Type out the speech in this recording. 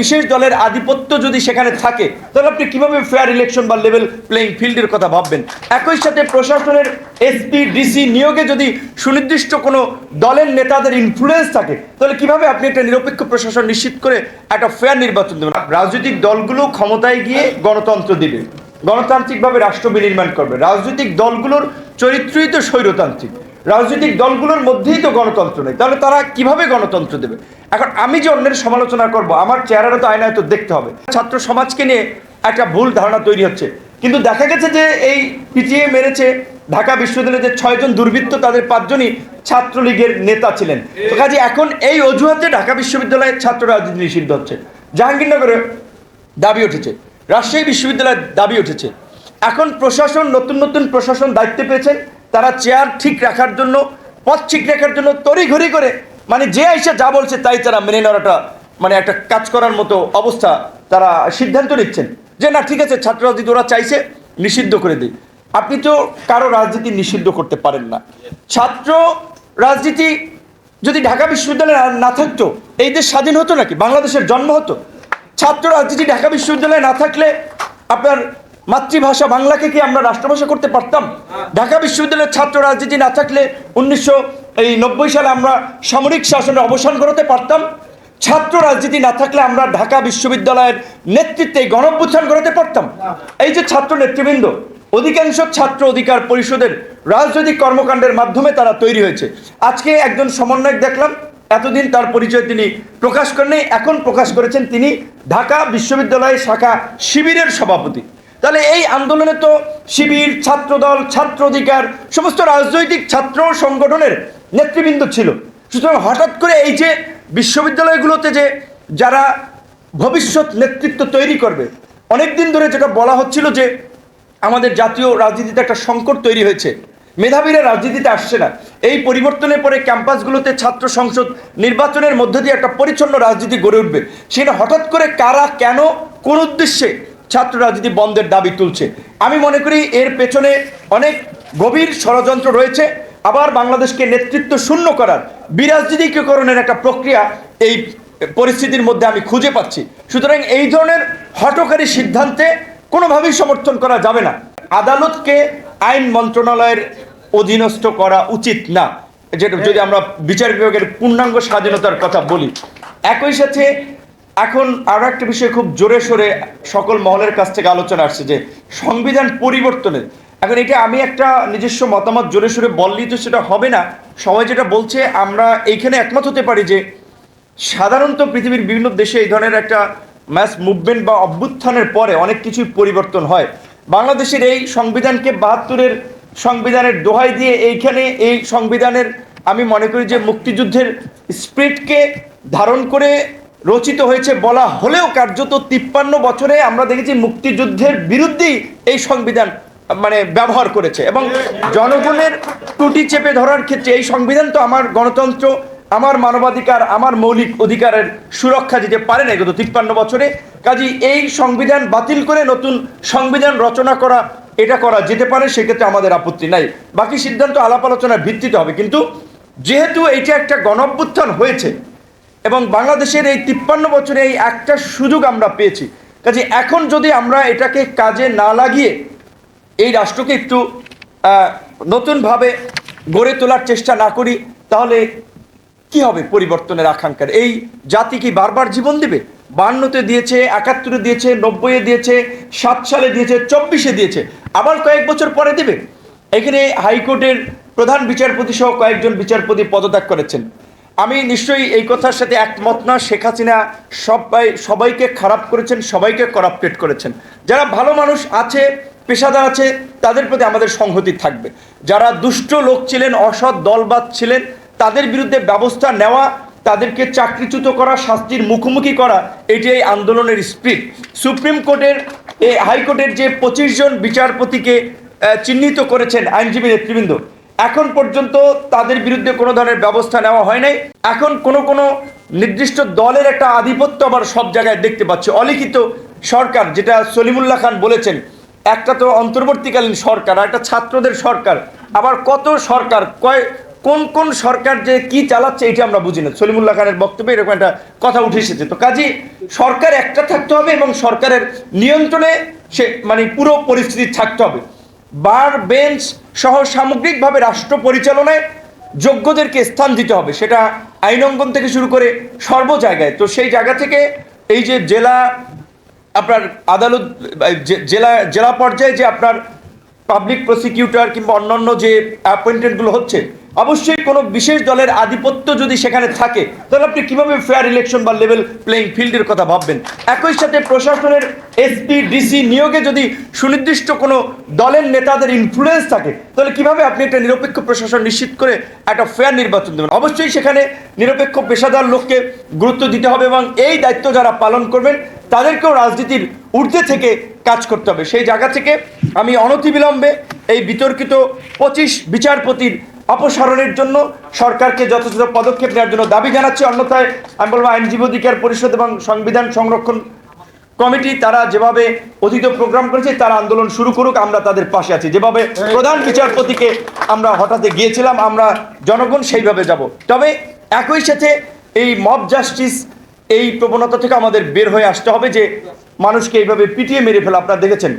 বিশেষ দলের আধিপত্য যদি সেখানে থাকে, তাহলে আপনি কীভাবে ফেয়ার ইলেকশন বা লেভেল প্লেইং ফিল্ডের কথা ভাববেন? একই সাথে প্রশাসনের এসপি ডিসি নিয়োগে যদি সুনির্দিষ্ট কোনো দলের নেতাদের ইনফ্লুয়েন্স থাকে, তাহলে কীভাবে আপনি একটা নিরপেক্ষ প্রশাসন নিশ্চিত করে একটা ফেয়ার নির্বাচন দেবেন? রাজনৈতিক দলগুলো ক্ষমতায় গিয়ে গণতন্ত্র দিবে, গণতান্ত্রিকভাবে রাষ্ট্র বিনির্মাণ করবে। রাজনৈতিক দলগুলোর চরিত্রই তো স্বৈরতান্ত্রিক। রাজনৈতিক দলগুলোর মধ্যেই তো গণতন্ত্র নেই। তাহলে তারা কীভাবে গণতন্ত্র দেবে? এখন আমি যে অন্যের সমালোচনা করব, আমার চেহারাটা তো আয়নায় তো দেখতে হবে। ছাত্র সমাজকে নিয়ে একটা ভুল ধারণা তৈরি হচ্ছে। কিন্তু দেখা গেছে যে এই পিটিএ মেরেছে ঢাকা বিশ্ববিদ্যালয়ে যে ছয়জন দুর্বৃত্ত তাদের পাঁচজনই ছাত্রলীগের নেতা ছিলেন। তো কাজে এখন এই অজুহাতে ঢাকা বিশ্ববিদ্যালয়ের ছাত্র রাজনীতি নিষিদ্ধ হচ্ছে। জাহাঙ্গীরনগরে দাবি উঠেছে। রাজশাহী বিশ্ববিদ্যালয়ের দাবি উঠেছে। এখন প্রশাসন, নতুন নতুন প্রশাসন দায়িত্বে পেয়েছেন তারা চেয়ার ঠিক রাখার জন্য, পথ ঠিক রাখার জন্য তড়িঘড়ি করে মানে যে আইসা যা বলছে তাই তারা মেনে নেওয়াটা মানে একটা কাজ করার মতো অবস্থা তারা সিদ্ধান্ত নিচ্ছেন। যে না, ঠিক আছে ছাত্র রাজনীতি ওরা চাইছে, নিষিদ্ধ করে দিই আপনি তো কারও রাজনীতি নিষিদ্ধ করতে পারেন না। ছাত্র রাজনীতি যদি ঢাকা বিশ্ববিদ্যালয়ে না থাকতো, এই দেশ স্বাধীন হতো নাকি? বাংলাদেশের জন্ম হতো। ছাত্র রাজনীতি ঢাকা বিশ্ববিদ্যালয়ে না থাকলে আপনার মাতৃভাষা বাংলাকে কি আমরা রাষ্ট্রভাষা করতে পারতাম? ঢাকা বিশ্ববিদ্যালয়ের ছাত্র রাজনীতি না থাকলে উনিশশো এই নব্বই সালে আমরা সামরিক শাসনের অবসান ঘটাতে পারতাম। ছাত্র রাজনীতি না থাকলে আমরা ঢাকা বিশ্ববিদ্যালয়ের নেতৃত্বে গণঅভ্যুত্থান ঘটাতে পারতাম। এই যে ছাত্র নেতৃবৃন্দ, অধিকাংশ ছাত্র অধিকার পরিষদের রাজনৈতিক কর্মকাণ্ডের মাধ্যমে তারা তৈরি হয়েছে। আজকে একজন সমন্বয়ক দেখলাম, এতদিন তার পরিচয় তিনি প্রকাশ করেননি, এখন প্রকাশ করেছেন তিনি ঢাকা বিশ্ববিদ্যালয় শাখা শিবিরের সভাপতি। তাহলে এই আন্দোলনে তো শিবির, ছাত্রদল ছাত্র অধিকার সমস্ত রাজনৈতিক ছাত্র সংগঠনের নেতৃবৃন্দ ছিল। সুতরাং হঠাৎ করে এই যে বিশ্ববিদ্যালয়গুলোতে যে যারা ভবিষ্যৎ নেতৃত্ব তৈরি করবে অনেক দিন ধরে যেটা বলা হচ্ছিল যে আমাদের জাতীয় রাজনীতিতে একটা সংকট তৈরি হয়েছে। মেধাবীরা রাজনীতিতে আসছে না। এই পরিবর্তনের পরে ক্যাম্পাসগুলোতে ছাত্র সংসদ নির্বাচনের মধ্য দিয়ে একটা পরিচ্ছন্ন রাজনীতি গড়ে উঠবে। সেটা হঠাৎ করে কারা, কেন, কোন উদ্দেশ্যে ছাত্র রাজনীতি বন্ধের দাবি তুলছে। আমি মনে করি এর পেছনে অনেক গভীর ষড়যন্ত্র রয়েছে। আবার বাংলাদেশকে নেতৃত্ব শূন্য করার বিরাজনীতিকরণের একটা প্রক্রিয়া এই পরিস্থিতির মধ্যে আমি খুঁজে পাচ্ছি। সুতরাং এই ধরনের হটকারী সিদ্ধান্তে কোনোভাবেই সমর্থন করা যাবে না। আদালতকে আইন মন্ত্রণালয়ের অধীনস্থ করা উচিত না। যেটা যদি আমরা বিচার বিভাগের পূর্ণাঙ্গ স্বাধীনতার কথা বলি। একই সাথে এখন আরও একটা বিষয় খুব জোরে সোরে সকল মহলের কাছ থেকে আলোচনা আসছে যে সংবিধান পরিবর্তনের। এখন এটা আমি একটা নিজস্ব মতামত জোরে সোরে বললেই তো সেটা হবে না। সবাই যেটা বলছে, আমরা এইখানে একমত হতে পারি যে সাধারণত পৃথিবীর বিভিন্ন দেশে এই ধরনের একটা ম্যাস মুভমেন্ট বা অভ্যুত্থানের পরে অনেক কিছুই পরিবর্তন হয়। বাংলাদেশের এই সংবিধানকে বাহাত্তরের সংবিধানের দোহাই দিয়ে এইখানে এই সংবিধানের আমি মনে করি যে মুক্তিযুদ্ধের স্পিরিটকে ধারণ করে রচিত হয়েছে বলা হলেও কার্যত তিপ্পান্ন বছরে আমরা দেখেছি মুক্তিযুদ্ধের বিরুদ্ধেই এই সংবিধান মানে ব্যবহার করেছে। এবং জনগণের ত্রুটি চেপে ধরার ক্ষেত্রে এই সংবিধান তো আমার গণতন্ত্র, আমার মানবাধিকার, আমার মৌলিক অধিকারের সুরক্ষা দিতে পারে না গত তিপ্পান্ন বছরে। কাজী এই সংবিধান বাতিল করে নতুন সংবিধান রচনা করা, এটা করা যেতে পারে, সেক্ষেত্রে আমাদের আপত্তি নাই। বাকি সিদ্ধান্ত আলাপ আলোচনার ভিত্তিতে হবে। কিন্তু যেহেতু এইটা একটা গণঅভ্যুত্থান হয়েছে এবং বাংলাদেশের এই তিপ্পান্ন বছরে এই একটা সুযোগ আমরা পেয়েছি। কাজে এখন যদি আমরা এটাকে কাজে না লাগিয়ে এই রাষ্ট্রকে একটু নতুনভাবে গড়ে তোলার চেষ্টা না করি, তাহলে কি হবে পরিবর্তনের আকাঙ্ক্ষার এই জাতি কি বারবার জীবন দিবে? বান্নতে দিয়েছে, একাত্তরে দিয়েছে, নব্বইয়ে দিয়েছে, সাত সালে দিয়েছে, চব্বিশে দিয়েছে। আবার কয়েক বছর পরে দিবে। এখানে হাইকোর্টের প্রধান বিচারপতি সহ কয়েকজন বিচারপতি পদত্যাগ করেছেন। আমি নিশ্চয়ই এই কথার সাথে একমত না। শেখ হাসিনা সবাই, সবাইকে খারাপ করেছেন, সবাইকে করাপ্টেড করেছেন। যারা ভালো মানুষ আছে, পেশাদার আছে, তাদের প্রতি আমাদের সংহতি থাকবে। যারা দুষ্ট লোক ছিলেন, অসৎ দলবাদ ছিলেন, তাদের বিরুদ্ধে ব্যবস্থা নেওয়া, তাদেরকে চাকরিচ্যুত করা, শাস্তির মুখোমুখি করা এটি এই আন্দোলনের স্পিরিট সুপ্রিম কোর্টের, এ হাইকোর্টের যে পঁচিশ জন বিচারপতিকে চিহ্নিত করেছেন আইনজীবী নেতৃবৃন্দ এখন পর্যন্ত তাদের বিরুদ্ধে কোনো ধরনের ব্যবস্থা নেওয়া হয় নাই। এখন কোনো কোনো নির্দিষ্ট দলের একটা আধিপত্য আবার সব জায়গায় দেখতে পাচ্ছি। অলিখিত সরকার, যেটা সলিমুল্লাহ খান বলেছেন, একটা তো অন্তর্বর্তীকালীন সরকার আর একটা ছাত্রদের সরকার। আবার কত সরকার, কয় কোন কোন সরকার যে কি চালাচ্ছে এটা আমরা বুঝি না। সলিমুল্লাহ খানের বক্তব্যে এরকম একটা কথা উঠে এসেছে। তো কাজী, সরকার একটা থাকতে হবে এবং সরকারের নিয়ন্ত্রণে সে মানে পুরো পরিস্থিতি থাকতে হবে। বার বেঞ্চ সহ সামগ্রিকভাবে রাষ্ট্র পরিচালনায় যোগ্যদেরকে স্থান দিতে হবে। সেটা আইন অঙ্গন থেকে শুরু করে সর্ব জায়গায়। তো সেই জায়গা থেকে এই যে জেলা আপনার আদালত জেলা জেলা পর্যায়ে যে আপনার পাবলিক প্রসিকিউটর কিংবা অন্যান্য যে অ্যাপয়েন্টমেন্টগুলো হচ্ছে অবশ্যই কোনো বিশেষ দলের আধিপত্য যদি সেখানে থাকে, তাহলে আপনি কীভাবে ফেয়ার ইলেকশন বা লেভেল প্লেইং ফিল্ডের কথা ভাববেন? একই সাথে প্রশাসনের এসপি ডিসি নিয়োগে যদি সুনির্দিষ্ট কোনো দলের নেতাদের ইনফ্লুয়েন্স থাকে, তাহলে কীভাবে আপনি একটা নিরপেক্ষ প্রশাসন নিশ্চিত করে একটা ফেয়ার নির্বাচন দেবেন? অবশ্যই সেখানে নিরপেক্ষ পেশাদার লোককে গুরুত্ব দিতে হবে এবং এই দায়িত্ব যারা পালন করবেন, তাদেরকেও রাজনীতির ঊর্ধ্বে থেকে কাজ করতে হবে। সেই জায়গা থেকে আমি অনতিবিলম্বে এই বিতর্কিত পঁচিশ বিচারপতির অপসারণের জন্য সরকারকে যথাযথ পদক্ষেপ নেওয়ার জন্য দাবি জানাচ্ছি। অন্যথায় আমি বলব আইনজীবী অধিকার পরিষদ এবং সংবিধান সংরক্ষণ কমিটি, তারা যেভাবে অতীত প্রোগ্রাম করেছে, তারা আন্দোলন শুরু করুক, আমরা তাদের পাশে আছি। যেভাবে প্রধান বিচারপতিকে আমরা হঠাৎ গিয়েছিলাম, আমরা জনগণ সেইভাবে যাব। তবে একই সাথে এই মব জাস্টিস এই প্রবণতা থেকে আমাদের বের হয়ে আসতে হবে যে মানুষকে এইভাবে পিটিয়ে মেরে ফেলা। আপনারা দেখেছেন